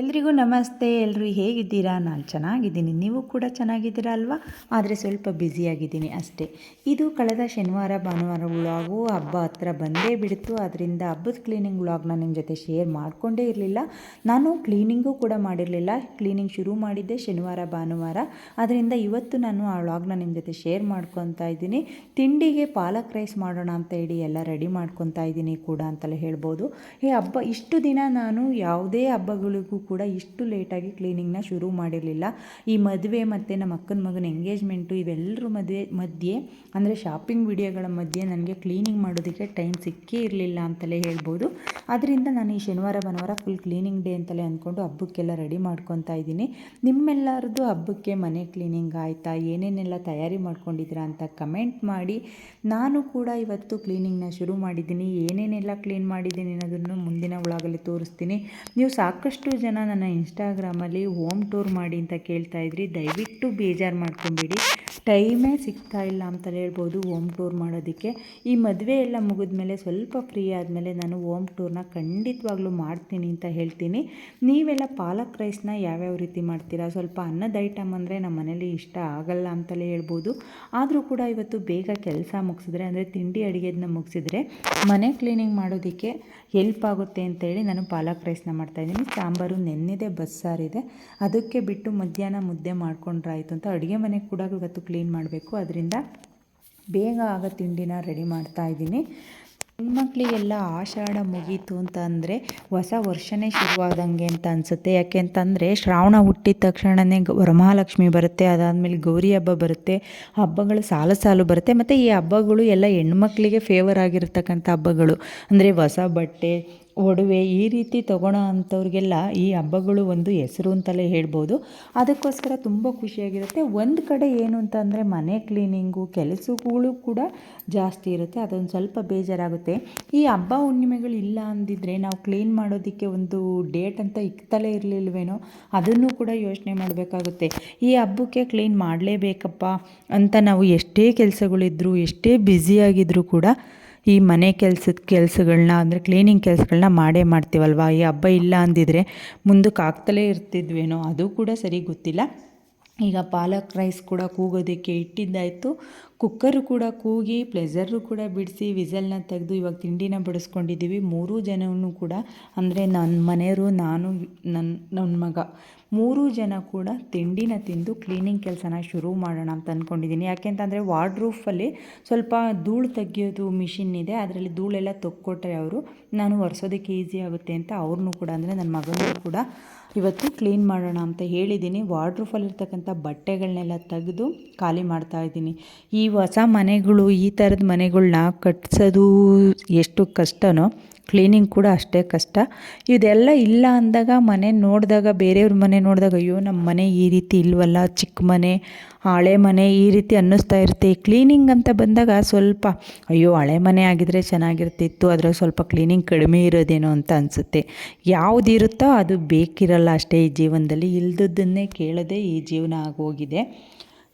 ಎಲ್ರಿಗೂ ನಮಸ್ತೆ ಎಲ್ಲರೂ ಹೇಗಿದ್ದೀರಾ? ನಾನು ಚೆನ್ನಾಗಿದ್ದೀನಿ. ನೀವು ಕೂಡ ಚೆನ್ನಾಗಿದ್ದೀರಾ ಅಲ್ವಾ? ಆದರೆ ಸ್ವಲ್ಪ ಬ್ಯುಸಿಯಾಗಿದ್ದೀನಿ ಅಷ್ಟೇ. ಇದು ಕಳೆದ ಶನಿವಾರ, ಭಾನುವಾರ ವ್ಲಾಗು. ಹಬ್ಬ ಹತ್ರ ಬಂದೇ ಬಿಡ್ತು. ಅದರಿಂದ ಹಬ್ಬದ ಕ್ಲೀನಿಂಗ್ ವ್ಲಾಗ್ನ ನಿಮ್ಮ ಜೊತೆ ಶೇರ್ ಮಾಡಿಕೊಂಡೇ ಇರಲಿಲ್ಲ. ನಾನು ಕ್ಲೀನಿಂಗು ಕೂಡ ಮಾಡಿರಲಿಲ್ಲ. ಕ್ಲೀನಿಂಗ್ ಶುರು ಮಾಡಿದ್ದೆ ಶನಿವಾರ, ಭಾನುವಾರ. ಅದರಿಂದ ಇವತ್ತು ನಾನು ಆ ವ್ಲಾಗ್ನ ನಿಮ್ಮ ಜೊತೆ ಶೇರ್ ಮಾಡ್ಕೊತಾ ಇದ್ದೀನಿ. ತಿಂಡಿಗೆ ಪಾಲಕ್ ರೈಸ್ ಮಾಡೋಣ ಅಂತ ಹೇಳಿ ಎಲ್ಲ ರೆಡಿ ಮಾಡ್ಕೊತಾ ಇದ್ದೀನಿ ಕೂಡ ಅಂತಲೇ ಹೇಳ್ಬೋದು. ಈ ಹಬ್ಬ, ಇಷ್ಟು ದಿನ ನಾನು ಯಾವುದೇ ಹಬ್ಬಗಳಿಗೂ ಕೂಡ ಇಷ್ಟು ಲೇಟಾಗಿ ಕ್ಲೀನಿಂಗ್ನ ಶುರು ಮಾಡಿರಲಿಲ್ಲ. ಈ ಮದುವೆ ಮತ್ತು ನಮ್ಮ ಅಕ್ಕನ ಮಗನ ಎಂಗೇಜ್ಮೆಂಟು ಇವೆಲ್ಲರ ಮದುವೆ, ಮಧ್ಯೆ, ಅಂದರೆ ಶಾಪಿಂಗ್ ವಿಡಿಯೋಗಳ ಮಧ್ಯೆ ನನಗೆ ಕ್ಲೀನಿಂಗ್ ಮಾಡೋದಕ್ಕೆ ಟೈಮ್ ಸಿಕ್ಕೇ ಇರಲಿಲ್ಲ ಅಂತಲೇ ಹೇಳ್ಬೋದು. ಅದರಿಂದ ನಾನು ಈ ಶನಿವಾರ, ಭಾನುವಾರ ಫುಲ್ ಕ್ಲೀನಿಂಗ್ ಡೇ ಅಂತಲೇ ಅಂದ್ಕೊಂಡು ಹಬ್ಬಕ್ಕೆಲ್ಲ ರೆಡಿ ಮಾಡ್ಕೊತಾ ಇದ್ದೀನಿ. ನಿಮ್ಮೆಲ್ಲರದ್ದು ಹಬ್ಬಕ್ಕೆ ಮನೆ ಕ್ಲೀನಿಂಗ್ ಆಯಿತಾ? ಏನೇನೆಲ್ಲ ತಯಾರಿ ಮಾಡ್ಕೊಂಡಿದ್ದೀರಾ ಅಂತ ಕಮೆಂಟ್ ಮಾಡಿ. ನಾನು ಕೂಡ ಇವತ್ತು ಕ್ಲೀನಿಂಗ್ನ ಶುರು ಮಾಡಿದ್ದೀನಿ. ಏನೇನೆಲ್ಲ ಕ್ಲೀನ್ ಮಾಡಿದ್ದೀನಿ ಅನ್ನೋದನ್ನು ಮುಂದಿನ ಒಳಗಲ್ಲಿ ತೋರಿಸ್ತೀನಿ. ನೀವು ಸಾಕಷ್ಟು ಜನ ನನ್ನ ಇನ್ಸ್ಟಾಗ್ರಾಮಲ್ಲಿ ಹೋಮ್ ಟೂರ್ ಮಾಡಿ ಅಂತ ಕೇಳ್ತಾ ಇದ್ರಿ, ದಯವಿಟ್ಟು ಬೇಜಾರು ಮಾಡ್ಕೊಂಬಿಡಿ. ಟೈಮೇ ಸಿಗ್ತಾ ಇಲ್ಲ ಅಂತ ಹೇಳ್ಬೋದು ಹೋಮ್ ಟೂರ್ ಮಾಡೋದಕ್ಕೆ. ಈ ಮದುವೆ ಎಲ್ಲ ಮುಗಿದ್ಮೇಲೆ ಸ್ವಲ್ಪ ಫ್ರೀ ಆದಮೇಲೆ ನಾನು ಹೋಮ್ ಟೂರ್ನ ಖಂಡಿತವಾಗ್ಲೂ ಮಾಡ್ತೀನಿ ಅಂತ ಹೇಳ್ತೀನಿ. ನೀವೆಲ್ಲ ಪಾಲಕ್ ರೈಸ್ನ ಯಾವ್ಯಾವ ರೀತಿ ಮಾಡ್ತೀರಾ? ಸ್ವಲ್ಪ ಅನ್ನದ ಐಟಮ್ ಅಂದರೆ ನಮ್ಮ ಮನೇಲಿ ಇಷ್ಟ ಆಗಲ್ಲ ಅಂತಲೇ ಹೇಳ್ಬೋದು. ಆದರೂ ಕೂಡ ಇವತ್ತು ಬೇಗ ಕೆಲಸ ಮುಗಿಸಿದ್ರೆ, ಅಂದರೆ ತಿಂಡಿ ಅಡುಗೆದನ್ನ ಮುಗಿಸಿದ್ರೆ ಮನೆ ಕ್ಲೀನಿಂಗ್ ಮಾಡೋದಕ್ಕೆ ಹೆಲ್ಪ್ ಆಗುತ್ತೆ ಅಂತೇಳಿ ನಾನು ಪಾಲಕ್ ರೈಸ್ನ ಮಾಡ್ತಾಯಿದ್ದೀನಿ ಸಾಂಬಾರು ನೆನ್ನೆದೆ ಬಸ್ಸಾರಿದೆ. ಅದಕ್ಕೆ ಬಿಟ್ಟು ಮಧ್ಯಾಹ್ನ ಮುದ್ದೆ ಮಾಡ್ಕೊಂಡ್ರಾಯ್ತು ಅಂತ ಅಡುಗೆ ಮನೆ ಕೂಡ ಇವತ್ತು ಕ್ಲೀನ್ ಮಾಡಬೇಕು. ಅದರಿಂದ ಬೇಗ ಆಗ ತಿಂಡಿನ ರೆಡಿ ಮಾಡ್ತಾ ಇದ್ದೀನಿ. ಹೆಣ್ಮಕ್ಳಿಗೆಲ್ಲ ಆಷಾಢ ಮುಗೀತು ಅಂತ ಅಂದರೆ ಹೊಸ ವರ್ಷನೇ ಶುರುವಾದಂಗೆ ಅಂತ ಅನಿಸುತ್ತೆ. ಯಾಕೆ ಅಂತಂದರೆ ಶ್ರಾವಣ ಹುಟ್ಟಿದ ತಕ್ಷಣವೇ ವರಮಹಾಲಕ್ಷ್ಮಿ ಬರುತ್ತೆ, ಅದಾದಮೇಲೆ ಗೌರಿ ಹಬ್ಬ ಬರುತ್ತೆ, ಹಬ್ಬಗಳು ಸಾಲು ಸಾಲು ಬರುತ್ತೆ. ಮತ್ತು ಈ ಹಬ್ಬಗಳು ಎಲ್ಲ ಹೆಣ್ಮಕ್ಳಿಗೆ ಫೇವರ್ ಆಗಿರ್ತಕ್ಕಂಥ ಹಬ್ಬಗಳು. ಅಂದರೆ ಹೊಸ ಬಟ್ಟೆ ಒಡವೆ ಈ ರೀತಿ ತೊಗೊಳೋ ಅಂಥವ್ರಿಗೆಲ್ಲ ಈ ಹಬ್ಬಗಳು ಒಂದು ಹೆಸರು ಅಂತಲೇ ಹೇಳ್ಬೋದು. ಅದಕ್ಕೋಸ್ಕರ ತುಂಬ ಖುಷಿಯಾಗಿರುತ್ತೆ. ಒಂದು ಕಡೆ ಏನು ಅಂತಂದರೆ ಮನೆ ಕ್ಲೀನಿಂಗು, ಕೆಲಸಗಳು ಕೂಡ ಜಾಸ್ತಿ ಇರುತ್ತೆ. ಅದೊಂದು ಸ್ವಲ್ಪ ಬೇಜಾರಾಗುತ್ತೆ. ಈ ಹಬ್ಬ ಹುಣ್ಣಿಮೆಗಳು ಇಲ್ಲ ಅಂದಿದ್ರೆ ನಾವು ಕ್ಲೀನ್ ಮಾಡೋದಕ್ಕೆ ಒಂದು ಡೇಟ್ ಅಂತ ಇಕ್ತಲೇ ಇರಲಿಲ್ವೇನೋ, ಅದನ್ನು ಕೂಡ ಯೋಚನೆ ಮಾಡಬೇಕಾಗುತ್ತೆ. ಈ ಹಬ್ಬಕ್ಕೆ ಕ್ಲೀನ್ ಮಾಡಲೇಬೇಕಪ್ಪ ಅಂತ ನಾವು ಎಷ್ಟೇ ಕೆಲಸಗಳಿದ್ರು, ಎಷ್ಟೇ ಬ್ಯುಸಿಯಾಗಿದ್ದರೂ ಕೂಡ ಈ ಮನೆ ಕೆಲಸದ ಕೆಲಸಗಳನ್ನ ಅಂದರೆ ಕ್ಲೀನಿಂಗ್ ಕೆಲಸಗಳನ್ನ ಮಾಡೇ ಮಾಡ್ತೀವಲ್ವ? ಈ ಹಬ್ಬ ಇಲ್ಲ ಅಂದಿದ್ರೆ ಮುಂದಕ್ಕೆ ಆಗ್ತಲೇ ಇರ್ತಿದ್ವೇನೋ? ಅದು ಕೂಡ ಸರಿ ಗೊತ್ತಿಲ್ಲ. ಈಗ ಪಾಲಕ್ ರೈಸ್ ಕೂಡ ಕೂಗೋದಕ್ಕೆ ಇಟ್ಟಿದ್ದಾಯಿತು. ಕುಕ್ಕರು ಕೂಡ ಕೂಗಿ ಪ್ಲೆಸರು ಕೂಡ ಬಿಡಿಸಿ, ವಿಸಲ್ನ ತೆಗೆದು ಇವಾಗ ತಿಂಡಿನ ಬಡಿಸ್ಕೊಂಡಿದ್ದೀವಿ. ಮೂರೂ ಜನವೂ ಕೂಡ, ಅಂದರೆ ನನ್ನ ಮನೆಯವರು, ನಾನು ನನ್ನ ನನ್ನ ಮಗ, ಮೂರೂ ಜನ ಕೂಡ ತಿಂಡಿನ ತಿಂದು ಕ್ಲೀನಿಂಗ್ ಕೆಲಸನ ಶುರು ಮಾಡೋಣ ಅಂತ ಅಂದ್ಕೊಂಡಿದ್ದೀನಿ ಯಾಕೆಂತಂದರೆ ವಾರ್ಡ್ರೂಫಲ್ಲಿ ಸ್ವಲ್ಪ ಧೂಳು ತೆಗಿಯೋದು ಮಿಷಿನ್ ಇದೆ. ಅದರಲ್ಲಿ ಧೂಳೆಲ್ಲ ತೊಕ್ಕೊಟ್ರೆ ಅವರು, ನಾನು ಒರೆಸೋದಕ್ಕೆ ಈಸಿ ಆಗುತ್ತೆ ಅಂತ ಅವ್ರನ್ನೂ ಕೂಡ, ಅಂದರೆ ನನ್ನ ಮಗನೂ ಕೂಡ ಇವತ್ತು ಕ್ಲೀನ್ ಮಾಡೋಣ ಅಂತ ಹೇಳಿದ್ದೀನಿ. ವಾರ್ಡ್ರೂಫಲ್ಲಿರ್ತಕ್ಕಂಥ ಬಟ್ಟೆಗಳನ್ನೆಲ್ಲ ತೆಗೆದು ಖಾಲಿ ಮಾಡ್ತಾ ಇದ್ದೀನಿ. ಈ ಹೊಸ ಮನೆಗಳು, ಈ ಥರದ ಮನೆಗಳನ್ನ ಕಟ್ಸೋದು ಎಷ್ಟು ಕಷ್ಟನೋ ಕ್ಲೀನಿಂಗ್ ಕೂಡ ಅಷ್ಟೇ ಕಷ್ಟ. ಇದೆಲ್ಲ ಇಲ್ಲ ಅಂದಾಗ ಮನೆ ನೋಡಿದಾಗ, ಬೇರೆಯವ್ರ ಮನೆ ನೋಡಿದಾಗ, ಅಯ್ಯೋ ನಮ್ಮ ಮನೆ ಈ ರೀತಿ ಇಲ್ವಲ್ಲ ಚಿಕ್ಕ ಮನೆ, ಹಳೆ ಮನೆ ಈ ರೀತಿ ಅನ್ನಿಸ್ತಾ ಇರುತ್ತೆ. ಕ್ಲೀನಿಂಗ್ ಅಂತ ಬಂದಾಗ ಸ್ವಲ್ಪ, ಅಯ್ಯೋ, ಹಳೆ ಮನೆ ಆಗಿದ್ರೆ ಚೆನ್ನಾಗಿರ್ತಿತ್ತು ಅದರ ಸ್ವಲ್ಪ ಕ್ಲೀನಿಂಗ್ ಕಡಿಮೆ ಇರೋದೇನೋ ಅಂತ ಅನಿಸುತ್ತೆ. ಯಾವುದಿರುತ್ತೋ ಅದು ಬೇಕಿರಲ್ಲ ಅಷ್ಟೇ ಈ ಜೀವನದಲ್ಲಿ. ಇಲ್ದದ್ದನ್ನೇ ಕೇಳದೆ ಈ ಜೀವನ ಆಗೋಗಿದೆ.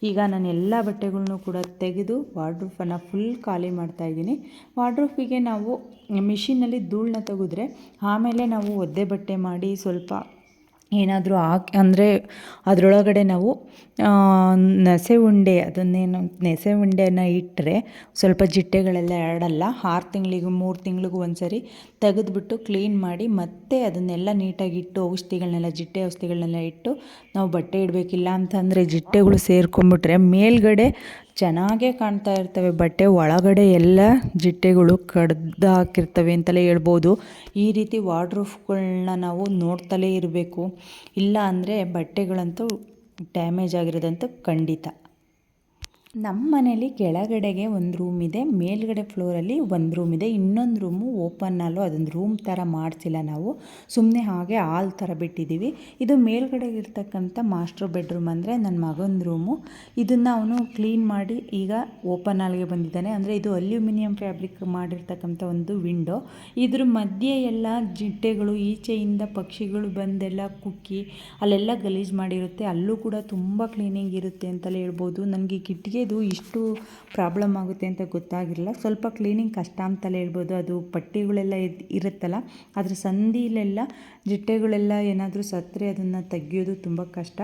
ಈಗ ನಾನು ಎಲ್ಲ ಬಟ್ಟೆಗಳನ್ನು ಕೂಡ ತೆಗೆದು ವಾರ್ಡ್ರೂಫನ್ನು ಫುಲ್ ಖಾಲಿ ಮಾಡ್ತಾಯಿದ್ದೀನಿ ವಾರ್ಡ್ರೂಫಿಗೆ ನಾವು ಮಿಷಿನಲ್ಲಿ ಧೂಳನ್ನ ತೆಗೆದ್ರೆ ಆಮೇಲೆ ನಾವು ಒದ್ದೆ ಬಟ್ಟೆ ಮಾಡಿ ಸ್ವಲ್ಪ ಏನಾದರೂ ಹಾಕಿ ಅಂದರೆ ಅದರೊಳಗಡೆ ನಾವು ನಸೆ ಉಂಡೆ, ಅದನ್ನೇನು ನೆಸೆ ಉಂಡೆನ ಇಟ್ಟರೆ ಸ್ವಲ್ಪ ಜಿಟ್ಟೆಗಳೆಲ್ಲ ಎರಡಲ್ಲ, ಆರು ತಿಂಗಳಿಗೂ ಮೂರು ತಿಂಗಳಿಗೂ ಒಂದು ಸರಿ ತೆಗೆದುಬಿಟ್ಟು ಕ್ಲೀನ್ ಮಾಡಿ ಮತ್ತೆ ಅದನ್ನೆಲ್ಲ ನೀಟಾಗಿ ಇಟ್ಟು ಔಷಧಿಗಳನ್ನೆಲ್ಲ ಜಿಟ್ಟೆ ಔಷಧಿಗಳನ್ನೆಲ್ಲ ಇಟ್ಟು ನಾವು ಬಟ್ಟೆ ಇಡಬೇಕಿಲ್ಲ ಅಂತಂದರೆ ಜಿಟ್ಟೆಗಳು ಸೇರ್ಕೊಂಬಿಟ್ರೆ ಮೇಲ್ಗಡೆ ಚೆನ್ನಾಗೇ ಕಾಣ್ತಾ ಇರ್ತವೆ, ಬಟ್ಟೆ ಒಳಗಡೆ ಎಲ್ಲ ಜಿಟ್ಟೆಗಳು ಕಡ್ದು ಹಾಕಿರ್ತವೆ ಅಂತಲೇ ಹೇಳ್ಬೋದು. ಈ ರೀತಿ ವಾರ್ಡ್ರೂಫ್ಗಳನ್ನ ನಾವು ನೋಡ್ತಲೇ ಇರಬೇಕು. ಇಲ್ಲ ಅಂದರೆ ಬಟ್ಟೆಗಳಂತೂ ಡ್ಯಾಮೇಜ್ ಆಗಿರೋದಂತೂ ಖಂಡಿತ. ನಮ್ಮ ಮನೇಲಿ ಕೆಳಗಡೆಗೆ ಒಂದು ರೂಮ್ ಇದೆ, ಮೇಲ್ಗಡೆ ಫ್ಲೋರಲ್ಲಿ ಒಂದು ರೂಮ್ ಇದೆ. ಇನ್ನೊಂದು ರೂಮು ಓಪನ್ ಅಲ್ಲೋ ಅದೊಂದು ರೂಮ್ ಥರ ಮಾಡಿಸಿಲ್ಲ ನಾವು. ಸುಮ್ಮನೆ ಹಾಗೆ ಹಾಲ್ ಥರ ಬಿಟ್ಟಿದ್ದೀವಿ. ಇದು ಮೇಲ್ಗಡೆ ಇರ್ತಕ್ಕಂಥ ಮಾಸ್ಟರ್ ಬೆಡ್ರೂಮ್ ಅಂದರೆ ನನ್ನ ಮಗನ ರೂಮು ಇದನ್ನು ಅವನು ಕ್ಲೀನ್ ಮಾಡಿ ಈಗ ಓಪನ್ ಹಾಲ್ಗೆ ಬಂದಿದ್ದಾನೆ. ಅಂದರೆ ಇದು ಅಲ್ಯೂಮಿನಿಯಂ ಫ್ಯಾಬ್ರಿಕ್ ಮಾಡಿರ್ತಕ್ಕಂಥ ಒಂದು ವಿಂಡೋ ಇದ್ರ ಮಧ್ಯೆ ಎಲ್ಲ ಜಿಟ್ಟೆಗಳು ಈಚೆಯಿಂದ ಪಕ್ಷಿಗಳು ಬಂದೆಲ್ಲ ಕುಕ್ಕಿ, ಅಲ್ಲೆಲ್ಲ ಗಲೀಜು ಮಾಡಿರುತ್ತೆ. ಅಲ್ಲೂ ಕೂಡ ತುಂಬ ಕ್ಲೀನಿಂಗ್ ಇರುತ್ತೆ ಅಂತಲೇ ಹೇಳ್ಬೋದು. ನನಗೆ ಕಿಟಕಿ ತೆಗೆಯೋದು ಇಷ್ಟು ಪ್ರಾಬ್ಲಮ್ ಆಗುತ್ತೆ ಅಂತ ಗೊತ್ತಾಗಿರಲಿಲ್ಲ ಸ್ವಲ್ಪ ಕ್ಲೀನಿಂಗ್ ಕಷ್ಟ ಅಂತಲೇ ಹೇಳ್ಬೋದು. ಅದು ಪಟ್ಟಿಗಳೆಲ್ಲ ಇರುತ್ತಲ್ಲ ಅದರ ಸಂದಿಲೆಲ್ಲ ಜಿಟ್ಟೆಗಳೆಲ್ಲ ಏನಾದರೂ ಸತ್ತರೆ ಅದನ್ನು ತೆಗೆಯೋದು ತುಂಬ ಕಷ್ಟ.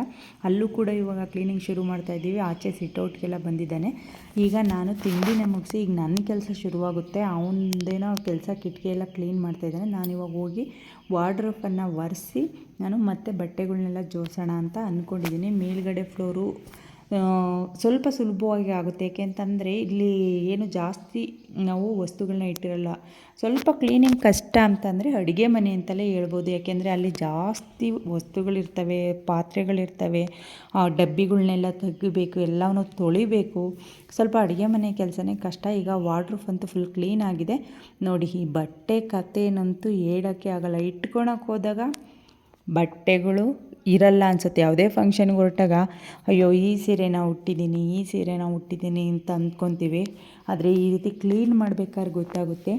ಅಲ್ಲೂ ಕೂಡ ಇವಾಗ ಕ್ಲೀನಿಂಗ್ ಶುರು ಮಾಡ್ತಾ ಇದ್ದೀವಿ. ಆಚೆ ಸಿಟೌಟ್ಗೆಲ್ಲ ಬಂದಿದ್ದಾನೆ. ಈಗ ನಾನು ತಿಂಡಿನ ಮುಗಿಸಿ, ಈಗ ನನ್ನ ಕೆಲಸ ಶುರುವಾಗುತ್ತೆ. ಅವನದೇನೋ ಕೆಲಸ ಕಿಟಕಿ ಎಲ್ಲ ಕ್ಲೀನ್ ಮಾಡ್ತಾ ಇದ್ದಾನೆ. ನಾನು ಇವಾಗ ಹೋಗಿ ವಾರ್ಡ್ರೋಫನ್ನು ಒರೆಸಿ, ನಾನು ಮತ್ತೆ ಬಟ್ಟೆಗಳನ್ನೆಲ್ಲ ಜೋಡಿಸೋಣ ಅಂತ ಅಂದ್ಕೊಂಡಿದ್ದೀನಿ ಮೇಲ್ಗಡೆ ಫ್ಲೋರು ಸ್ವಲ್ಪ ಸುಲಭವಾಗಿ ಆಗುತ್ತೆ. ಏಕೆಂತಂದರೆ ಇಲ್ಲಿ ಏನು ಜಾಸ್ತಿ ನಾವು ವಸ್ತುಗಳನ್ನ ಇಟ್ಟಿರಲ್ಲ. ಸ್ವಲ್ಪ ಕ್ಲೀನಿಂಗ್ ಕಷ್ಟ ಅಂತಂದರೆ ಅಡುಗೆ ಮನೆ ಅಂತಲೇ ಹೇಳ್ಬೋದು. ಯಾಕೆಂದರೆ ಅಲ್ಲಿ ಜಾಸ್ತಿ ವಸ್ತುಗಳಿರ್ತವೆ, ಪಾತ್ರೆಗಳಿರ್ತವೆ. ಆ ಡಬ್ಬಿಗಳನ್ನೆಲ್ಲ ತೆಗಿಬೇಕು ಎಲ್ಲವನ್ನೂ ತೊಳಿಬೇಕು. ಸ್ವಲ್ಪ ಅಡುಗೆ ಮನೆ ಕೆಲಸನೇ ಕಷ್ಟ. ಈಗ ವಾರ್ಡ್ರೂಫ್ ಅಂತೂ ಫುಲ್ ಕ್ಲೀನ್ ಆಗಿದೆ. ನೋಡಿ, ಈ ಬಟ್ಟೆ ಕಥೆನಂತೂ ಹೇಳೋಕ್ಕೆ ಆಗಲ್ಲ. ಇಟ್ಕೊಳಕ್ಕೆ ಹೋದಾಗ ಬಟ್ಟೆಗಳು ಇರಲ್ಲ ಅನ್ಸುತ್ತೆ. ಯಾವುದೇ ಫಂಕ್ಷನ್ಗೆ ಹೊರಟಾಗ, ಅಯ್ಯೋ, ಈ ಸೀರೆ ನಾವು ಉಟ್ಟಿದ್ದೀನಿ, ಈ ಸೀರೆ ನಾವು ಉಟ್ಟಿದ್ದೀನಿ ಅಂತ ಅಂದ್ಕೊತೀವಿ. ಆದರೆ ಈ ರೀತಿ ಕ್ಲೀನ್ ಮಾಡ್ಬೇಕಾದ್ರೆ ಗೊತ್ತಾಗುತ್ತೆ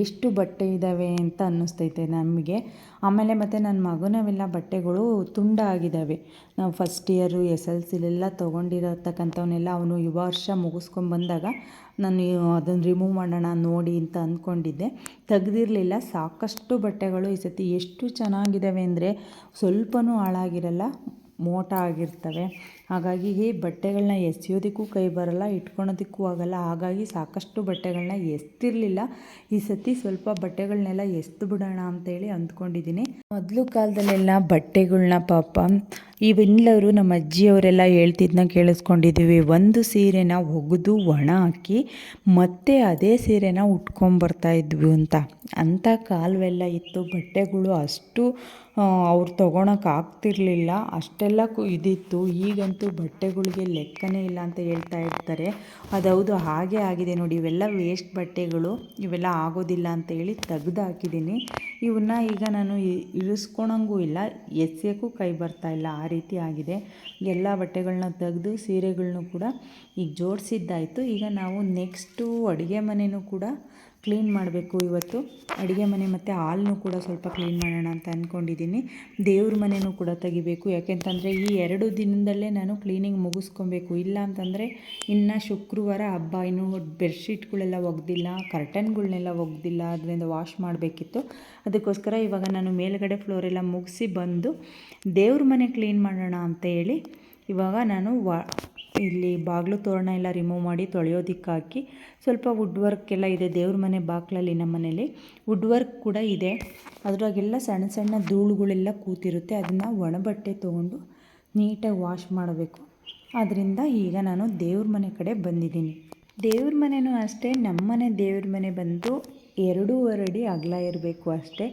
ಎಷ್ಟು ಬಟ್ಟೆ ಇದ್ದಾವೆ ಅಂತ ಅನ್ನಿಸ್ತೈತೆ ನಮಗೆ. ಆಮೇಲೆ ಮತ್ತು ನನ್ನ ಮಗನವೆಲ್ಲ ಬಟ್ಟೆಗಳು ತುಂಡ ಆಗಿದ್ದಾವೆ ನಾವು ಫಸ್ಟ್ ಇಯರು ಎಸ್ ಎಲ್ ಸಿಲೆಲ್ಲ ತೊಗೊಂಡಿರತಕ್ಕಂಥವನ್ನೆಲ್ಲ ಅವನು ಯುವ ವರ್ಷ ಮುಗಿಸ್ಕೊಂಬಂದಾಗ ನಾನು ಅದನ್ನು ರಿಮೂವ್ ಮಾಡೋಣ ನೋಡಿ ಅಂತ ಅಂದ್ಕೊಂಡಿದ್ದೆ. ತೆಗ್ದಿರಲಿಲ್ಲ, ಸಾಕಷ್ಟು ಬಟ್ಟೆಗಳು ಈ ಸತಿ ಎಷ್ಟು ಚೆನ್ನಾಗಿದ್ದಾವೆ ಅಂದರೆ ಸ್ವಲ್ಪನೂ ಹಾಳಾಗಿರಲ್ಲ, ಮೋಟ ಆಗಿರ್ತವೆ. ಹಾಗಾಗಿ ಈ ಬಟ್ಟೆಗಳನ್ನ ಎಸೆಯೋದಕ್ಕೂ ಕೈ ಬರಲ್ಲ, ಇಟ್ಕೊಳೋದಕ್ಕೂ ಆಗಲ್ಲ. ಹಾಗಾಗಿ ಸಾಕಷ್ಟು ಬಟ್ಟೆಗಳನ್ನ ಎಸ್ತಿರಲಿಲ್ಲ. ಈ ಸತಿ ಸ್ವಲ್ಪ ಬಟ್ಟೆಗಳನ್ನೆಲ್ಲ ಎಸ್ದು ಬಿಡೋಣ ಅಂತೇಳಿ ಅಂದ್ಕೊಂಡಿದ್ದೀನಿ. ಮೊದಲು ಕಾಲದಲ್ಲೆಲ್ಲ ಬಟ್ಟೆಗಳನ್ನ ಪಾಪ ಇವೆಲ್ಲರೂ ನಮ್ಮ ಅಜ್ಜಿಯವರೆಲ್ಲ ಹೇಳ್ತಿದ್ದನ್ನ ಕೇಳಿಸ್ಕೊಂಡಿದ್ದೀವಿ. ಒಂದು ಸೀರೆನ ಒಗೆದು ಒಣ ಹಾಕಿ ಮತ್ತೆ ಅದೇ ಸೀರೆನ ಇದ್ವಿ ಅಂತ. ಅಂಥ ಕಾಲವೆಲ್ಲ ಇತ್ತು. ಬಟ್ಟೆಗಳು ಅಷ್ಟು ಅವ್ರು ತೊಗೊಳಕ್ಕೆ ಆಗ್ತಿರ್ಲಿಲ್ಲ. ಅಷ್ಟೆಲ್ಲ ಇದಿತ್ತು. ಈಗಂತೂ ಬಟ್ಟೆಗಳಿಗೆ ಲೆಕ್ಕನೇ ಇಲ್ಲ ಅಂತ ಹೇಳ್ತಾ ಇರ್ತಾರೆ. ಅದೌದು ಹಾಗೆ ಆಗಿದೆ ನೋಡಿ, ಇವೆಲ್ಲ ವೇಸ್ಟ್ ಬಟ್ಟೆಗಳು, ಇವೆಲ್ಲ ಆಗೋದಿಲ್ಲ ಅಂತ ಹೇಳಿ ತೆಗ್ದು ಹಾಕಿದ್ದೀನಿ ಇವನ್ನ ಈಗ ನಾನು ಇಳಿಸ್ಕೊಳಂಗೂ ಇಲ್ಲ ಎಸೆಯೋಕ್ಕೂ ಕೈ ಬರ್ತಾ ಇಲ್ಲ, ಆ ರೀತಿ ಆಗಿದೆ. ಎಲ್ಲ ಬಟ್ಟೆಗಳನ್ನ ತೆಗೆದು ಸೀರೆಗಳನ್ನೂ ಕೂಡ ಈಗ ಜೋಡಿಸಿದ್ದಾಯಿತು. ಈಗ ನಾವು ನೆಕ್ಸ್ಟು ಅಡುಗೆ ಮನೆಯೂ ಕೂಡ ಕ್ಲೀನ್ ಮಾಡಬೇಕು ಇವತ್ತು. ಅಡುಗೆ ಮನೆ ಮತ್ತು ಹಾಲ್ನು ಕೂಡ ಸ್ವಲ್ಪ ಕ್ಲೀನ್ ಮಾಡೋಣ ಅಂತ ಅಂದ್ಕೊಂಡಿದ್ದೀನಿ ದೇವ್ರ ಮನೆಯೂ ಕೂಡ ತೆಗಿಬೇಕು. ಯಾಕೆಂತಂದರೆ ಈ ಎರಡು ದಿನದಲ್ಲೇ ನಾನು ಕ್ಲೀನಿಂಗ್ ಮುಗಿಸ್ಕೊಬೇಕು. ಇಲ್ಲ ಅಂತಂದರೆ ಇನ್ನು ಶುಕ್ರವಾರ ಹಬ್ಬ, ಇನ್ನು ಬೆಡ್ಶೀಟ್ಗಳೆಲ್ಲ ಒಗ್ದಿಲ್ಲ ಕರ್ಟನ್ಗಳನ್ನೆಲ್ಲ ಒಗ್ದಿಲ್ಲ, ಅದರಿಂದ ವಾಶ್ ಮಾಡಬೇಕಿತ್ತು. ಅದಕ್ಕೋಸ್ಕರ ಇವಾಗ ನಾನು ಮೇಲ್ಗಡೆ ಫ್ಲೋರೆಲ್ಲ ಮುಗಿಸಿ ಬಂದು ದೇವ್ರ ಮನೆ ಕ್ಲೀನ್ ಮಾಡೋಣ ಅಂತ ಹೇಳಿ ಇವಾಗ ನಾನು ವಾ ಇಲ್ಲಿ ಬಾಗಿಲು ತೋರಣ ಎಲ್ಲ ರಿಮೂವ್ ಮಾಡಿ ತೊಳೆಯೋದಿಕ್ಕೆ ಹಾಕಿ ಸ್ವಲ್ಪ ವುಡ್ ವರ್ಕ್ ಎಲ್ಲ ಇದೆ ದೇವ್ರ ಮನೆ ಬಾಗಿಲಲ್ಲಿ ನಮ್ಮ ಮನೇಲಿ. ವುಡ್ ವರ್ಕ್ ಕೂಡ ಇದೆ. ಅದರಾಗೆಲ್ಲ ಸಣ್ಣ ಸಣ್ಣ ಧೂಳುಗಳೆಲ್ಲ ಕೂತಿರುತ್ತೆ. ಅದನ್ನು ಒಣ ಬಟ್ಟೆ ತೊಗೊಂಡು ನೀಟಾಗಿ ವಾಶ್ ಮಾಡಬೇಕು. ಆದ್ದರಿಂದ ಈಗ ನಾನು ದೇವ್ರ ಮನೆ ಕಡೆ ಬಂದಿದ್ದೀನಿ. ದೇವ್ರ ಮನೆಯೂ ಅಷ್ಟೇ ನಮ್ಮನೆ ದೇವ್ರ ಮನೆ ಬಂದು ಎರಡೂವರೆ ಅಡಿ ಅಗಲ ಇರಬೇಕು ಅಷ್ಟೇ.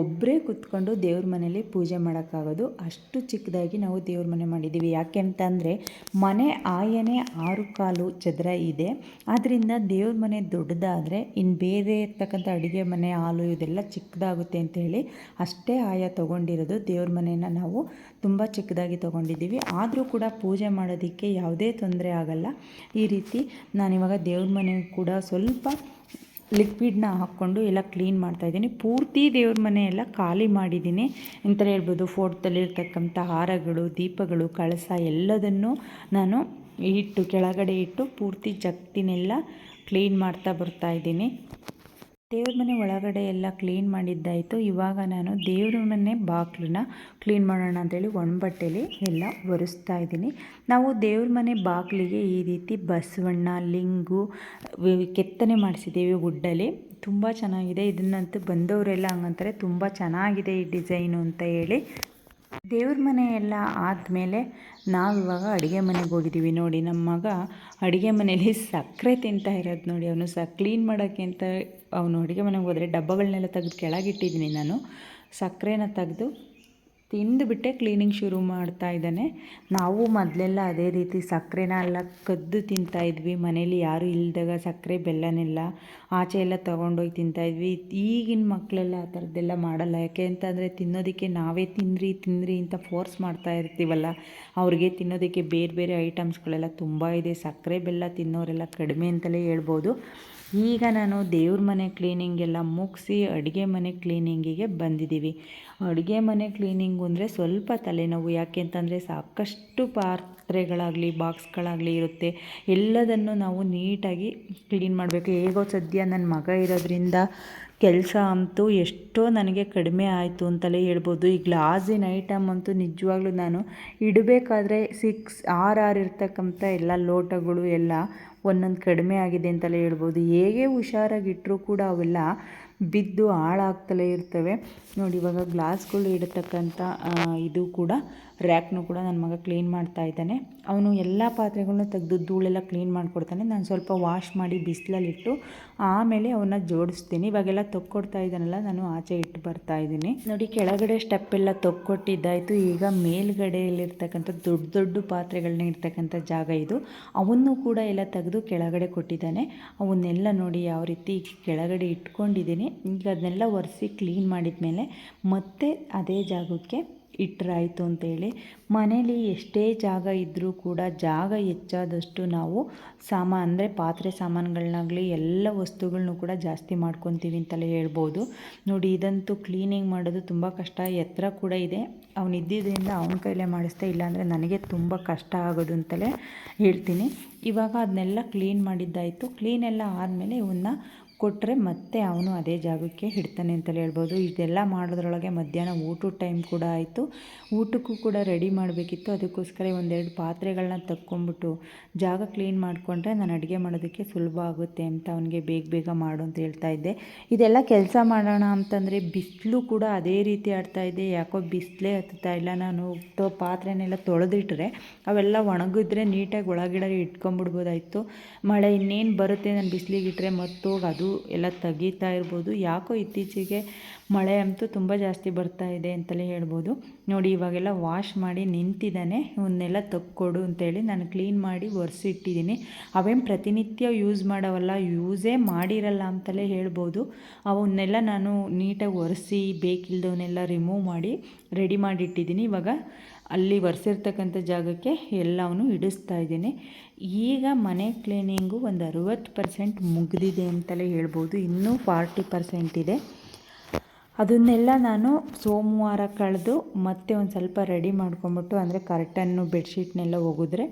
ಒಬ್ಬರೇ ಕುತ್ಕೊಂಡು ದೇವ್ರ ಮನೇಲಿ ಪೂಜೆ ಮಾಡೋಕ್ಕಾಗೋದು ಅಷ್ಟು ಚಿಕ್ಕದಾಗಿ ನಾವು ದೇವ್ರ ಮನೆ ಮಾಡಿದ್ದೀವಿ. ಯಾಕೆ ಅಂತಂದರೆ ಮನೆ ಆಯನೇ ಆರು ಕಾಲು ಚದರ ಇದೆ. ಆದ್ದರಿಂದ ದೇವ್ರ ಮನೆ ದೊಡ್ಡದಾದರೆ ಇನ್ನು ಬೇರೆ ಇರ್ತಕ್ಕಂಥ ಅಡುಗೆ ಮನೆ ಹಾಲು ಇದೆಲ್ಲ ಚಿಕ್ಕದಾಗುತ್ತೆ ಅಂತ ಹೇಳಿ ಅಷ್ಟೇ ಆಯ ತೊಗೊಂಡಿರೋದು ದೇವ್ರ ಮನೇನ ನಾವು ತುಂಬ ಚಿಕ್ಕದಾಗಿ ತೊಗೊಂಡಿದ್ದೀವಿ. ಆದರೂ ಕೂಡ ಪೂಜೆ ಮಾಡೋದಕ್ಕೆ ಯಾವುದೇ ತೊಂದರೆ ಆಗಲ್ಲ. ಈ ರೀತಿ ನಾನಿವಾಗ ದೇವ್ರ ಮನೆ ಕೂಡ ಸ್ವಲ್ಪ ಲಿಕ್ವಿಡ್ನ ಹಾಕ್ಕೊಂಡು ಎಲ್ಲ ಕ್ಲೀನ್ ಮಾಡ್ತಾಯಿದ್ದೀನಿ ಪೂರ್ತಿ ದೇವ್ರ ಮನೆ ಎಲ್ಲ ಖಾಲಿ ಮಾಡಿದ್ದೀನಿ. ಅಂತಲೇ ಹೇಳ್ಬೋದು ಫೋಟೋದಲ್ಲಿರ್ತಕ್ಕಂಥ ಹಾರಗಳು, ದೀಪಗಳು, ಕಳಸ ಎಲ್ಲದನ್ನು ನಾನು ಇಟ್ಟು, ಕೆಳಗಡೆ ಇಟ್ಟು ಪೂರ್ತಿ ಜಗತ್ತಿನೆಲ್ಲ ಕ್ಲೀನ್ ಮಾಡ್ತಾ ಬರ್ತಾ ಇದ್ದೀನಿ. ದೇವ್ರ ಮನೆ ಒಳಗಡೆ ಎಲ್ಲ ಕ್ಲೀನ್ ಮಾಡಿದ್ದಾಯಿತು. ಇವಾಗ ನಾನು ದೇವ್ರ ಮನೆ ಬಾಗಿಲನ್ನ ಕ್ಲೀನ್ ಮಾಡೋಣ ಅಂತೇಳಿ ಒಣಬಟ್ಟೆಲಿ ಎಲ್ಲ ಒರೆಸ್ತಾ ಇದ್ದೀನಿ. ನಾವು ದೇವ್ರ ಮನೆ ಬಾಗಿಲಿಗೆ ಈ ರೀತಿ ಬಸವಣ್ಣ, ಲಿಂಗು ಕೆತ್ತನೆ ಮಾಡಿಸಿದ್ದೀವಿ ಗುಡ್ಡಲ್ಲಿ. ತುಂಬ ಚೆನ್ನಾಗಿದೆ. ಇದನ್ನಂತೂ ಬಂದವರೆಲ್ಲ ಹಂಗಂತಾರೆ. ತುಂಬ ಚೆನ್ನಾಗಿದೆ ಈ ಡಿಸೈನು ಅಂತ ಹೇಳಿ. ದೇವ್ರ ಮನೆ ಎಲ್ಲ ಆದಮೇಲೆ ನಾವಿವಾಗ ಅಡುಗೆ ಮನೆಗೆ ಹೋಗಿದ್ದೀವಿ ನೋಡಿ. ನಮ್ಮ ಮಗ ಅಡುಗೆ ಮನೇಲಿ ಸಕ್ಕರೆ ತಿಂತಾ ಇರೋದು ನೋಡಿ. ಅವನು ಸಹ ಕ್ಲೀನ್ ಮಾಡೋಕ್ಕೆ ಅಂತ ಅವನು ಅಡುಗೆ ಮನೆಗೆ ಹೋದರೆ ಡಬ್ಬಗಳನ್ನೆಲ್ಲ ತೆಗೆದು ಕೆಳಗಿಟ್ಟಿದ್ದೀನಿ ನಾನು. ಸಕ್ಕರೆನ ತೆಗೆದು ತಿಂದುಬಿಟ್ಟೆ ಕ್ಲೀನಿಂಗ್ ಶುರು ಮಾಡ್ತಾ ಇದ್ದಾನೆ. ನಾವು ಮೊದಲೆಲ್ಲ ಅದೇ ರೀತಿ ಸಕ್ಕರೆನ ಎಲ್ಲ ಕದ್ದು ತಿಂತಾ ಇದ್ವಿ. ಮನೇಲಿ ಯಾರೂ ಇಲ್ದಾಗ ಸಕ್ಕರೆ, ಬೆಲ್ಲನೆಲ್ಲ ಆಚೆ ಎಲ್ಲ ತೊಗೊಂಡೋಗಿ ತಿಂತಾಯಿದ್ವಿ ಈಗಿನ ಮಕ್ಕಳೆಲ್ಲ ಆ ಥರದ್ದೆಲ್ಲ ಮಾಡಲ್ಲ. ಯಾಕೆ ಅಂತಂದರೆ ತಿನ್ನೋದಕ್ಕೆ ನಾವೇ ತಿನ್ನಿರಿ ತಿನ್ನಿರಿ ಅಂತ ಫೋರ್ಸ್ ಮಾಡ್ತಾ ಇರ್ತೀವಲ್ಲ. ಅವ್ರಿಗೆ ತಿನ್ನೋದಕ್ಕೆ ಬೇರೆ ಬೇರೆ ಐಟಮ್ಸ್ಗಳೆಲ್ಲ ತುಂಬ ಇದೆ. ಸಕ್ಕರೆ, ಬೆಲ್ಲ ತಿನ್ನೋರೆಲ್ಲ ಕಡಿಮೆ ಅಂತಲೇ ಹೇಳ್ಬೋದು. ಈಗ ನಾನು ದೇವ್ರ ಮನೆ ಕ್ಲೀನಿಂಗ್ ಎಲ್ಲ ಮುಗಿಸಿ ಅಡುಗೆ ಮನೆ ಕ್ಲೀನಿಂಗಿಗೆ ಬಂದಿದ್ದೀವಿ. ಅಡುಗೆ ಮನೆ ಕ್ಲೀನಿಂಗು ಅಂದರೆ ಸ್ವಲ್ಪ ತಲೆನೋವು. ಯಾಕೆ ಅಂತಂದರೆ ಸಾಕಷ್ಟು ಪಾತ್ರೆಗಳಾಗಲಿ ಬಾಕ್ಸ್ಗಳಾಗಲಿ ಇರುತ್ತೆ. ಎಲ್ಲದನ್ನು ನಾವು ನೀಟಾಗಿ ಕ್ಲೀನ್ ಮಾಡಬೇಕು. ಹೇಗೋ ಸದ್ಯ ನನ್ನ ಮಗ ಇರೋದ್ರಿಂದ ಕೆಲಸ ಅಂತೂ ಎಷ್ಟೋ ನನಗೆ ಕಡಿಮೆ ಆಯಿತು ಅಂತಲೇ ಹೇಳ್ಬೋದು. ಈ ಗ್ಲಾಸಿನ ಐಟಮ್ ಅಂತೂ ನಿಜವಾಗ್ಲೂ ನಾನು ಇಡಬೇಕಾದ್ರೆ ಸಿಕ್ಸ್ ಆರು ಆರು ಇರ್ತಕ್ಕಂಥ ಎಲ್ಲ ಲೋಟಗಳು ಎಲ್ಲ ಒಂದೊಂದು ಕಡಿಮೆ ಆಗಿದೆ ಅಂತಲೇ ಹೇಳ್ಬೋದು. ಹೇಗೆ ಹುಷಾರಾಗಿಟ್ಟರೂ ಕೂಡ ಅವೆಲ್ಲ ಬಿದ್ದು ಹಾಳಾಗ್ತಲೇ ಇರ್ತವೆ. ನೋಡಿ, ಇವಾಗ ಗ್ಲಾಸ್ಗಳು ಇಡತಕ್ಕಂಥ ಇದು ಕೂಡ ರ್ಯಾಕ್ನು ಕೂಡ ನನ್ನ ಮಗ ಕ್ಲೀನ್ ಮಾಡ್ತಾ ಇದ್ದಾನೆ. ಅವನು ಎಲ್ಲ ಪಾತ್ರೆಗಳನ್ನ ತೆಗೆದು ಧೂಳೆಲ್ಲ ಕ್ಲೀನ್ ಮಾಡಿಕೊಡ್ತಾನೆ. ನಾನು ಸ್ವಲ್ಪ ವಾಶ್ ಮಾಡಿ ಬಿಸಿಲಲ್ಲಿಟ್ಟು ಆಮೇಲೆ ಅವನ್ನ ಜೋಡಿಸ್ತೀನಿ. ಇವಾಗೆಲ್ಲ ತೊಕ್ಕೊಡ್ತಾ ಇದ್ದಾನಲ್ಲ, ನಾನು ಆಚೆ ಇಟ್ಟು ಬರ್ತಾ ಇದ್ದೀನಿ. ನೋಡಿ, ಕೆಳಗಡೆ ಸ್ಟೆಪ್ ಎಲ್ಲ ತೊಕ್ಕೊಟ್ಟಿದ್ದಾಯಿತು. ಈಗ ಮೇಲ್ಗಡೆಯಲ್ಲಿರ್ತಕ್ಕಂಥ ದೊಡ್ಡ ದೊಡ್ಡ ಪಾತ್ರೆಗಳನ್ನ ಇರ್ತಕ್ಕಂಥ ಜಾಗ ಇದು. ಅವನ್ನು ಕೂಡ ಎಲ್ಲ ತೆಗೆದು ಕೆಳಗಡೆ ಕೊಟ್ಟಿದ್ದಾನೆ. ಅವನ್ನೆಲ್ಲ ನೋಡಿ ಯಾವ ರೀತಿ ಕೆಳಗಡೆ ಇಟ್ಕೊಂಡಿದ್ದೀನಿ. ಈಗ ಅದನ್ನೆಲ್ಲ ಒರೆಸಿ ಕ್ಲೀನ್ ಮಾಡಿದ ಮೇಲೆ ಮತ್ತೆ ಅದೇ ಜಾಗಕ್ಕೆ ಇಟ್ಟರಾಯ್ತು ಅಂತೇಳಿ. ಮನೇಲಿ ಎಷ್ಟೇ ಜಾಗ ಇದ್ದರೂ ಕೂಡ ಜಾಗ ಹೆಚ್ಚಾದಷ್ಟು ನಾವು ಸಾಮಾನು, ಅಂದರೆ ಪಾತ್ರೆ ಸಾಮಾನುಗಳನ್ನಾಗಲಿ ಎಲ್ಲ ವಸ್ತುಗಳನ್ನೂ ಕೂಡ ಜಾಸ್ತಿ ಮಾಡ್ಕೊತೀವಿ ಅಂತಲೇ ಹೇಳ್ಬೋದು. ನೋಡಿ, ಇದಂತೂ ಕ್ಲೀನಿಂಗ್ ಮಾಡೋದು ತುಂಬ ಕಷ್ಟ. ಎತ್ತರ ಕೂಡ ಇದೆ. ಅವನಿದ್ದರಿಂದ ಅವನ ಕೈಲೇ ಮಾಡಿಸ್ತಾ ಇಲ್ಲಾಂದರೆ ನನಗೆ ತುಂಬ ಕಷ್ಟ ಆಗೋದು ಅಂತಲೇ ಹೇಳ್ತೀನಿ. ಇವಾಗ ಅದನ್ನೆಲ್ಲ ಕ್ಲೀನ್ ಮಾಡಿದ್ದಾಯಿತು. ಕ್ಲೀನೆಲ್ಲ ಆದಮೇಲೆ ಇವನ್ನ ಕೊಟ್ಟರೆ ಮತ್ತೆ ಅವನು ಅದೇ ಜಾಗಕ್ಕೆ ಹಿಡ್ತಾನೆ ಅಂತಲೇ ಹೇಳ್ಬೋದು. ಇದೆಲ್ಲ ಮಾಡೋದ್ರೊಳಗೆ ಮಧ್ಯಾಹ್ನ ಊಟದ ಟೈಮ್ ಕೂಡ ಆಯಿತು. ಊಟಕ್ಕೂ ಕೂಡ ರೆಡಿ ಮಾಡಬೇಕಿತ್ತು. ಅದಕ್ಕೋಸ್ಕರ ಒಂದೆರಡು ಪಾತ್ರೆಗಳನ್ನ ತಕ್ಕೊಂಬಿಟ್ಟು ಜಾಗ ಕ್ಲೀನ್ ಮಾಡಿಕೊಂಡ್ರೆ ನಾನು ಅಡುಗೆ ಮಾಡೋದಕ್ಕೆ ಸುಲಭ ಆಗುತ್ತೆ ಅಂತ ಅವನಿಗೆ ಬೇಗ ಬೇಗ ಮಾಡು ಅಂತ ಹೇಳ್ತಾ ಇದ್ದೆ. ಇದೆಲ್ಲ ಕೆಲಸ ಮಾಡೋಣ ಅಂತಂದರೆ ಬಿಸಿಲು ಕೂಡ ಅದೇ ರೀತಿ ಆಡ್ತಾ ಇದೆ. ಯಾಕೋ ಬಿಸಿಲೇ ಹತ್ತುತ್ತಾ ಇಲ್ಲ. ನಾನು ಪಾತ್ರೆನೆಲ್ಲ ತೊಳೆದಿಟ್ಟರೆ ಅವೆಲ್ಲ ಒಣಗಿದ್ರೆ ನೀಟಾಗಿ ಒಳಗಿಡ ಇಟ್ಕೊಂಡ್ಬಿಡ್ಬೋದಾಯಿತು. ಮಳೆ ಇನ್ನೇನು ಬರುತ್ತೆ? ನಾನು ಬಿಸಿಲಿಗೆ ಇಟ್ಟರೆ ಮತ್ತೋಗಿ ಅದು ಎಲ್ಲ ತೆಗೀತಾ ಇರ್ಬೋದು. ಯಾಕೋ ಇತ್ತೀಚೆಗೆ ಮಳೆ ಅಂತೂ ತುಂಬ ಜಾಸ್ತಿ ಬರ್ತಾ ಇದೆ ಅಂತಲೇ ಹೇಳ್ಬೋದು. ನೋಡಿ, ಇವಾಗೆಲ್ಲ ವಾಶ್ ಮಾಡಿ ನಿಂತಿದ್ದಾನೆ. ಇವನ್ನೆಲ್ಲ ತಕ್ಕೊಡು ಅಂತೇಳಿ ನಾನು ಕ್ಲೀನ್ ಮಾಡಿ ಒರೆಸಿಟ್ಟಿದ್ದೀನಿ. ಅವೇನು ಪ್ರತಿನಿತ್ಯ ಯೂಸ್ ಮಾಡೋವಲ್ಲ ಯೂಸೇ ಮಾಡಿರಲ್ಲ ಅಂತಲೇ ಹೇಳ್ಬೋದು. ಅವನ್ನೆಲ್ಲ ನಾನು ನೀಟಾಗಿ ಒರೆಸಿ ಬೇಕಿಲ್ದವನ್ನೆಲ್ಲ ರಿಮೂವ್ ಮಾಡಿ ರೆಡಿ ಮಾಡಿಟ್ಟಿದ್ದೀನಿ. ಇವಾಗ ಅಲ್ಲಿ ಒರೆಸಿರ್ತಕ್ಕಂಥ ಜಾಗಕ್ಕೆ ಎಲ್ಲವನ್ನು ಇಡಿಸ್ತಾ ಇದ್ದೀನಿ. ಈಗ ಮನೆ ಕ್ಲೀನಿಂಗು ಒಂದು ಅರುವತ್ತು ಪರ್ಸೆಂಟ್ ಮುಗಿದಿದೆ ಅಂತಲೇ ಹೇಳ್ಬೋದು. ಇನ್ನೂ ಫಾರ್ಟಿ ಪರ್ಸೆಂಟ್ ಇದೆ. ಅದನ್ನೆಲ್ಲ ನಾನು ಸೋಮವಾರ ಕಳೆದು ಮತ್ತೆ ಒಂದು ಸ್ವಲ್ಪ ರೆಡಿ ಮಾಡ್ಕೊಂಬಿಟ್ಟು, ಅಂದರೆ ಕರ್ಟನ್ನು ಬೆಡ್ಶೀಟ್ನೆಲ್ಲ ಹೋಗಿದ್ರೆ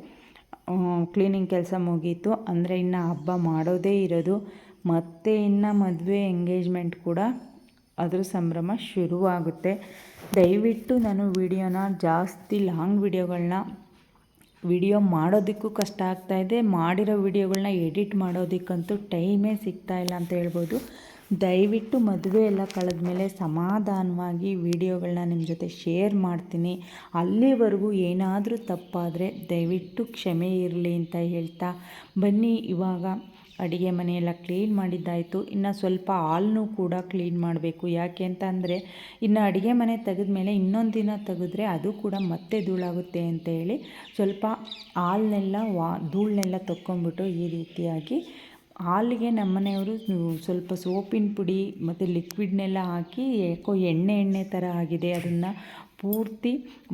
ಕ್ಲೀನಿಂಗ್ ಕೆಲಸ ಮುಗೀತು. ಅಂದರೆ ಇನ್ನು ಹಬ್ಬ ಮಾಡೋದೇ ಇರೋದು. ಮತ್ತೆ ಇನ್ನು ಮದುವೆ ಎಂಗೇಜ್ಮೆಂಟ್ ಕೂಡ ಅದ್ರ ಸಂಭ್ರಮ ಶುರುವಾಗುತ್ತೆ. ದಯವಿಟ್ಟು ನಾನು ವಿಡಿಯೋನ ಜಾಸ್ತಿ ಲಾಂಗ್ ವಿಡಿಯೋಗಳನ್ನ ವಿಡಿಯೋ ಮಾಡೋದಕ್ಕೂ ಕಷ್ಟ ಆಗ್ತಾಯಿದೆ ಮಾಡಿರೋ ವಿಡಿಯೋಗಳನ್ನ ಎಡಿಟ್ ಮಾಡೋದಕ್ಕಂತೂ ಟೈಮೇ ಸಿಗ್ತಾ ಇಲ್ಲ ಅಂತ ಹೇಳ್ಬೋದು. ದಯವಿಟ್ಟು ಮದುವೆ ಎಲ್ಲ ಕಳೆದ್ಮೇಲೆ ಸಮಾಧಾನವಾಗಿ ವಿಡಿಯೋಗಳನ್ನ ನಿಮ್ಮ ಜೊತೆ ಶೇರ್ ಮಾಡ್ತೀನಿ. ಅಲ್ಲಿವರೆಗೂ ಏನಾದರೂ ತಪ್ಪಾದರೆ ದಯವಿಟ್ಟು ಕ್ಷಮೆ ಇರಲಿ ಅಂತ ಹೇಳ್ತಾ. ಬನ್ನಿ ಇವಾಗ ಅಡುಗೆ ಮನೆಯೆಲ್ಲ ಕ್ಲೀನ್ ಮಾಡಿದ್ದಾಯಿತು. ಇನ್ನು ಸ್ವಲ್ಪ ಹಾಲನ್ನು ಕೂಡ ಕ್ಲೀನ್ ಮಾಡಬೇಕು. ಯಾಕೆ ಅಂತ ಅಂದರೆ, ಇನ್ನು ಅಡುಗೆ ಮನೆ ತೆಗೆದ ಮೇಲೆ ಇನ್ನೊಂದು ದಿನ ತೆಗೆದ್ರೆ ಅದು ಕೂಡ ಮತ್ತೆ ಧೂಳಾಗುತ್ತೆ ಅಂತ ಹೇಳಿ ಸ್ವಲ್ಪ ಹಾಲನ್ನೆಲ್ಲ ವಾ ಧೂಳನ್ನೆಲ್ಲ ತಕ್ಕೊಂಬಿಟ್ಟು ಈ ರೀತಿಯಾಗಿ ಹಾಲಿಗೆ ನಮ್ಮನೆಯವರು ಸ್ವಲ್ಪ ಸೋಪಿನ ಪುಡಿ ಮತ್ತು ಲಿಕ್ವಿಡ್ನೆಲ್ಲ ಹಾಕಿ, ಯಾಕೋ ಎಣ್ಣೆ ಎಣ್ಣೆ ಥರ ಆಗಿದೆ. ಅದನ್ನು ಪೂರ್ತಿ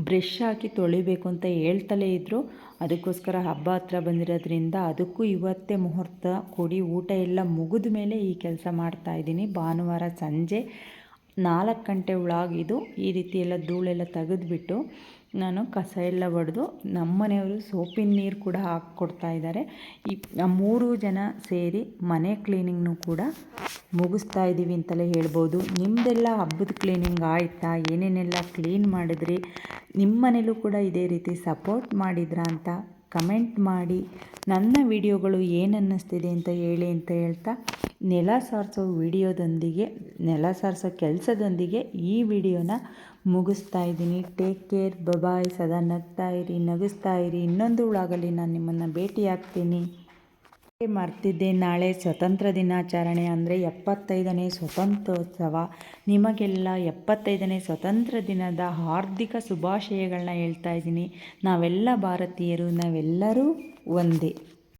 ಬ್ರಷ್ ಹಾಕಿ ತೊಳಿಬೇಕು ಅಂತ ಹೇಳ್ತಲೇ ಇದ್ದರು ಅದಕ್ಕೋಸ್ಕರ ಹಬ್ಬ ಹತ್ರ ಬಂದಿರೋದ್ರಿಂದ ಅದಕ್ಕೂ ಇವತ್ತೇ ಮುಹೂರ್ತ ಕೊಡಿ. ಊಟ ಎಲ್ಲ ಮುಗಿದ ಮೇಲೆ ಈ ಕೆಲಸ ಮಾಡ್ತಾ ಇದ್ದೀನಿ. ಭಾನುವಾರ ಸಂಜೆ ನಾಲ್ಕು ಗಂಟೆ ಒಳಗಿದು ಈ ರೀತಿ ಎಲ್ಲ ಧೂಳೆಲ್ಲ ತೆಗೆದುಬಿಟ್ಟು ನಾನು ಕಸ ಎಲ್ಲ ಹೊಡೆದು ನಮ್ಮನೆಯವರು ಸೋಪಿನ ನೀರು ಕೂಡ ಹಾಕ್ಕೊಡ್ತಾ ಇದ್ದಾರೆ. ಈ ಮೂರು ಜನ ಸೇರಿ ಮನೆ ಕ್ಲೀನಿಂಗ್ನು ಕೂಡ ಮುಗಿಸ್ತಾ ಇದ್ದೀವಿ ಅಂತಲೇ ಹೇಳ್ಬೋದು. ನಿಮ್ಮದೆಲ್ಲ ಹಬ್ಬದ ಕ್ಲೀನಿಂಗ್ ಆಯಿತಾ? ಏನೇನೆಲ್ಲ ಕ್ಲೀನ್ ಮಾಡಿದ್ರಿ? ನಿಮ್ಮ ಮನೇಲೂ ಕೂಡ ಇದೇ ರೀತಿ ಸಪೋರ್ಟ್ ಮಾಡಿದ್ರಾ ಅಂತ ಕಮೆಂಟ್ ಮಾಡಿ, ನನ್ನ ವಿಡಿಯೋಗಳು ಏನನ್ನಿಸ್ತಿದೆ ಅಂತ ಹೇಳಿ ಅಂತ ಹೇಳ್ತಾ, ನೆಲ ಸಾರಿಸೋ ವಿಡಿಯೋದೊಂದಿಗೆ, ನೆಲ ಸಾರಿಸೋ ಕೆಲಸದೊಂದಿಗೆ ಈ ವಿಡಿಯೋನ ಮುಗಿಸ್ತಾ ಇದ್ದೀನಿ. ಟೇಕ್ ಕೇರ್ ಬಬಾಯ್ ಸದಾ ನಗ್ತಾ ಇರಿ, ನಗಿಸ್ತಾ ಇರಿ. ಇನ್ನೊಂದು ಉಳಾಗಲಿ ನಾನು ನಿಮ್ಮನ್ನು ಭೇಟಿ ಆಗ್ತೀನಿ ಮರ್ತಿದ್ದೆ ನಾಳೆ ಸ್ವತಂತ್ರ ದಿನಾಚರಣೆ ಅಂದರೆ ಎಪ್ಪತ್ತೈದನೇ ಸ್ವತಂತ್ರೋತ್ಸವ. ನಿಮಗೆಲ್ಲ ಎಪ್ಪತ್ತೈದನೇ ಸ್ವತಂತ್ರ ದಿನದ ಹಾರ್ದಿಕ ಶುಭಾಶಯಗಳನ್ನ ಹೇಳ್ತಾ ಇದ್ದೀನಿ. ನಾವೆಲ್ಲ ಭಾರತೀಯರು, ನಾವೆಲ್ಲರೂ ಒಂದೇ.